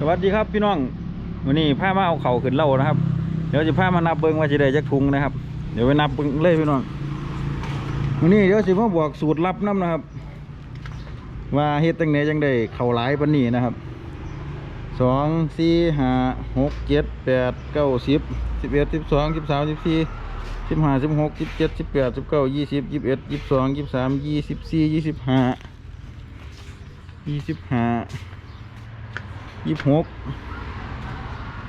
สวัสดีครับพี่น้องวันนี้พามาเอาเข่าขึ้นเล่านะครับ เดี๋ยวจะพามานับเบิ้งว่าจะได้จักทุงนะครับ เดี๋ยวไปนับเบิ่งเลยพี่น้องวันนี้เดี๋ยวสิมาบอกสูตรลับน้ำนะครับ ว่าเฮ็ดจังไหนจังได้เข่าหลายปานนี้นะครับสองสี่ห้าหกเจ็ดแปดเก้าสิบสิบเอ็ดสิบสองสิบสามสิบสี่สิบห้าสิบหกสิบเจ็ดสิบแปดสิบเก้ายี่สิบยี่สิบเอ็ดยี่สิบสองยี่สิบสามยี่สิบสี่ยี่สิบห้ายี่สิบห้า ยี่สิบหก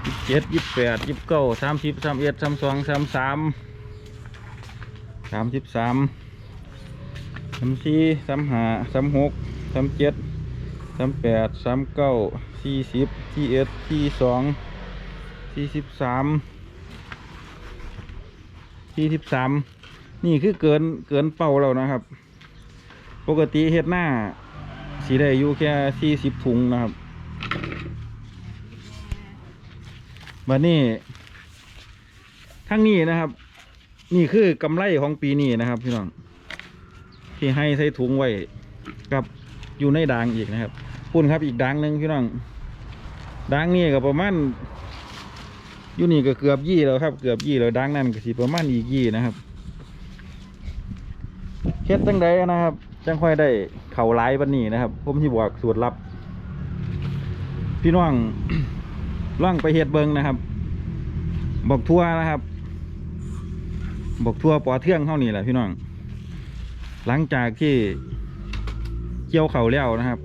ยี่สิบเจ็ดยี่สิบแปดยี่สิบเก้าสามสิบสามเอ็ดสามสองสามสามสามสิบสามสามสี่สามห้าสามหกสามเจ็ดสามแปดสามเก้าสี่สิบสี่เอ็ดสี่สองสี่สิบสามสี่สิบสามนี่คือเกินเกินเป้าแล้วนะครับ ปกติเฮ็ดหน้าสีได้อยู่แค่สี่สิบถุงนะครับ มานี่ทั้งนี้นะครับ นี่คือกำไรของปีนี้นะครับพี่น้องที่ให้ใส่ถุงไว้กับอยู่ในดางอีกนะครับปุ่นครับอีกดางหนึ่งพี่น้องดางนี่ก็ประมาณอยู่นี่ก็เกือบยี่แล้วครับ เกือบยี่แล้วดางนั่นก็สิประมาณอีกยี่นะครับเฮ็ดจังใดนะครับจังค่อยได้เข่าหลายวันนี้นะครับ ผมที่บอกสูตรลับ พี่น้อง ล่องไปเฮ็ดเบิงนะครับ บอกทั่วนะครับ บอกทั่วปอเทื่องเท่านี้แหละพี่น้อง หลังจากที่เกี่ยวเข่าแล้วนะครับ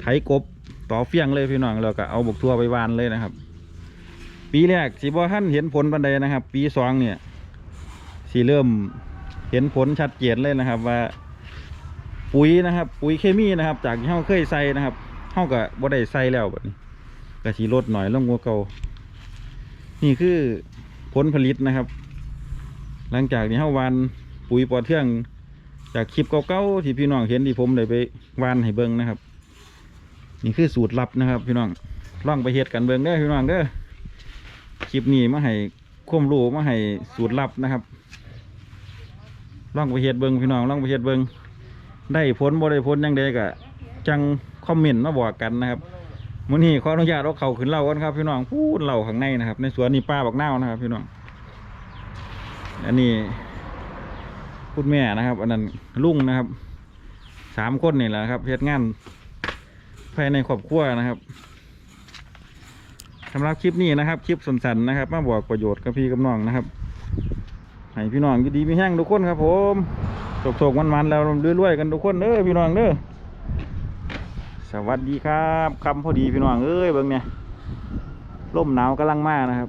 ไถกบต่อเฟียงเลยพี่น้องแล้วก็เอาบกทั่วไปวานเลยนะครับ ปีแรกสิบ่ท่านเห็นผลบันไดนะครับ ปีสองเนี่ยสีเริ่มเห็นผลชัดเจนเลยนะครับว่าปุ๋ยนะครับ ปุ๋ยเคมีนะครับ จากที่เราเคยใส่นะครับเราก็บ่ได้ใส่แล้วแบบนี้ กะสีลดหน่อยลงกว่าเก่า นี่คือผลผลิตนะครับ หลังจากที่เฮาวานปุ๋ยปอเทืองจากคลิปเก่าๆที่พี่น้องเห็นที่ผมได้ไปวานให้เบิ่งนะครับ นี่คือสูตรลับนะครับ พี่น้องลองไปเฮ็ดกันเบิ่งเด้อพี่น้องเด้อคลิปนี้มาให้ควมรู้มาให้สูตรลับนะครับลองไปเฮ็ดเบิ่งพี่น้องลองไปเฮ็ดเบิ่งได้ผลบ่ได้ผลยังไดก็จังคอมเมนต์มาบอกกันนะครับ มื้อนี้ขออนุญาตเอาเขาขึ้นเล่ากันครับ พี่น้องพูดเล่าข้างในนะครับ ในสวนนี่ป้าบักเน่านะครับ พี่น้อง อันนี้พูดแม่นะครับ อันนั้นลุงนะครับสามคนนี่แหละครับเฮ็ดงานภายในครอบครัวนะครับสำหรับคลิปนี้นะครับ คลิปสั้นๆนะครับ มาบอกประโยชน์กับพี่กับน้องนะครับให้พี่น้องยู่ดีมีแห้งทุกคนครับ ผมโศกๆมันๆแล้วรวยๆกันทุกคนเด้อพี่น้องเด้อ สวัสดีครับคำพอดีพี่น้องเอ้ยเบิ้งเนี่ยลมหนาวกำลังมากนะครับ